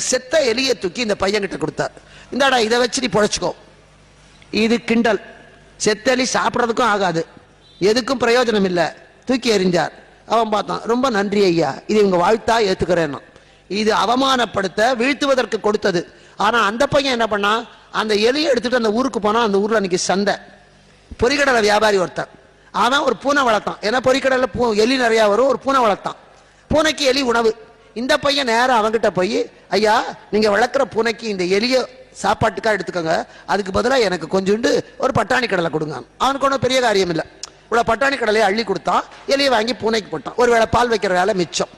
செத்த எலியை தூக்கி இந்த பையன்கிட்ட கொடுத்தார் இந்தாடா இதை வச்சு நீ பொழைச்சிக்கோ. இது கிண்டல். செத்தலி சாப்பிட்றதுக்கும் ஆகாது. எதுக்கும் பிரயோஜனம் இல்லை. தூக்கி எறிஞ்சார். அவன் பார்த்தான் ரொம்ப நன்றி ஐயா. இது இவங்க வாழ்த்தா ஏத்துக்கிறேன்னா. இது அவமானப்படுத்த வீழ்த்துவதற்கு கொடுத்தது. ஆனா அந்த பையன் என்ன பண்ணா அந்த எலியை எடுத்துட்டு அந்த ஊருக்கு போனா அந்த ஊர்ல அன்னைக்கு சந்தை. பொறிக்கடலை வியாபாரி ஒருத்தன். அவன் ஒரு பூனை வளர்த்தான். ஏன்னா பொறிக்கடலை பூ எலி நிறையா வரும் ஒரு பூனை வளர்த்தான். பூனைக்கு எலி உணவு. இந்த பையன் நேரம் அவன்கிட்ட போய் ஐயா நீங்க வளர்க்குற பூனைக்கு இந்த எலிய சாப்பாட்டுக்காக எடுத்துக்கோங்க. அதுக்கு பதிலாக எனக்கு கொஞ்சோண்டு ஒரு பட்டாணி கடலை கொடுங்க. அவனுக்கு ஒன்றும் பெரிய காரியம் இல்லை இவ்வளோ பட்டாணி கடலையை அள்ளி கொடுத்தான். எலியை வாங்கி பூனைக்கு போட்டான். ஒரு வேளை பால் வைக்கிற வேலை மிச்சம்.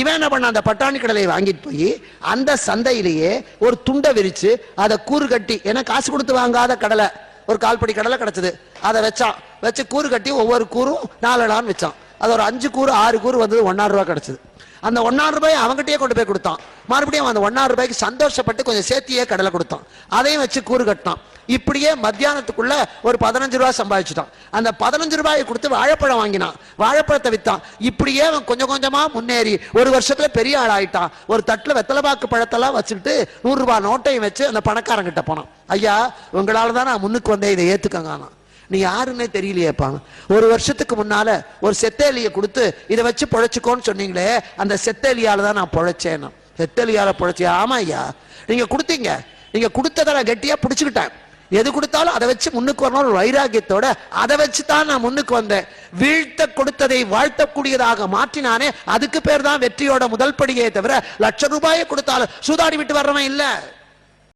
இவன் என்ன பண்ண அந்த பட்டாணி கடலையை வாங்கிட்டு போய் அந்த சந்தையிலேயே ஒரு துண்டை விரித்து அதை கூறு கட்டி ஏன்னா காசு கொடுத்து வாங்காத கடலை. ஒரு கால்படி கடலை கிடச்சிது. அதை வச்சான். வச்சு கூறு கட்டி ஒவ்வொரு கூறும் நாலு நாள் வச்சான். அது ஒரு அஞ்சு கூறு ஆறு கூறு வந்தது ஒன்னாயிரம் ரூபாய் கிடச்சிது. அந்த ஒன்னாயிரம் ரூபாய் அவங்ககிட்டயே கொண்டு போய் கொடுத்தான். மறுபடியும் அந்த ஒன்னாயிரம் ரூபாய்க்கு சந்தோஷப்பட்டு கொஞ்சம் சேர்த்தியே கடலை கொடுத்தான். அதையும் வச்சு கூறு கட்டினான். இப்படியே மத்தியானத்துக்குள்ள ஒரு பதினஞ்சு ரூபாய் சம்பாதிச்சுட்டான். அந்த பதினஞ்சு ரூபாயை கொடுத்து வாழைப்பழம் வாங்கினான். வாழைப்பழத்தை வித்தான். இப்படியே அவன் கொஞ்சம் கொஞ்சமா முன்னேறி ஒரு வருஷத்துல பெரிய ஆள் ஆயிட்டான். ஒரு தட்டுல வெத்தலைபாக்கு பழத்தெல்லாம் வச்சுக்கிட்டு நூறு ரூபாய் நோட்டையும் வச்சு அந்த பணக்காரங்கிட்ட போனான். ஐயா உங்களால தான் நான் முன்னுக்கு வந்தேன் இதை ஏத்துக்கங்க நீ யாருன்னே தெரியலையேப்பா ஒரு வருஷத்துக்கு முன்னால ஒரு செத்தேலியை கொடுத்து இதை வச்சு பொழைச்சிக்கோன்னு சொன்னீங்களே அந்த செத்தேலியால தான் நான் பொழைச்சேன் செத்தேலியால பொழைச்சேன் ஆமா ஐயா. நீங்க கொடுத்தீங்க. நீங்க கொடுத்ததை நான் கெட்டியா பிடிச்சுக்கிட்டேன். எது கொடுத்தாலும் அதை வச்சு முன்னுக்கு வரணும் வைராகியத்தோட அதை வச்சு தான் நான் முன்னுக்கு வந்தேன். வீழ்த்த கொடுத்ததை வாழ்த்தக்கூடியதாக மாற்றினானே அதுக்கு பேர் தான் வெற்றியோட முதல் படியே தவிர லட்ச ரூபாயை கொடுத்தாலும் சூதாடி விட்டு வர்றவன் இல்லை.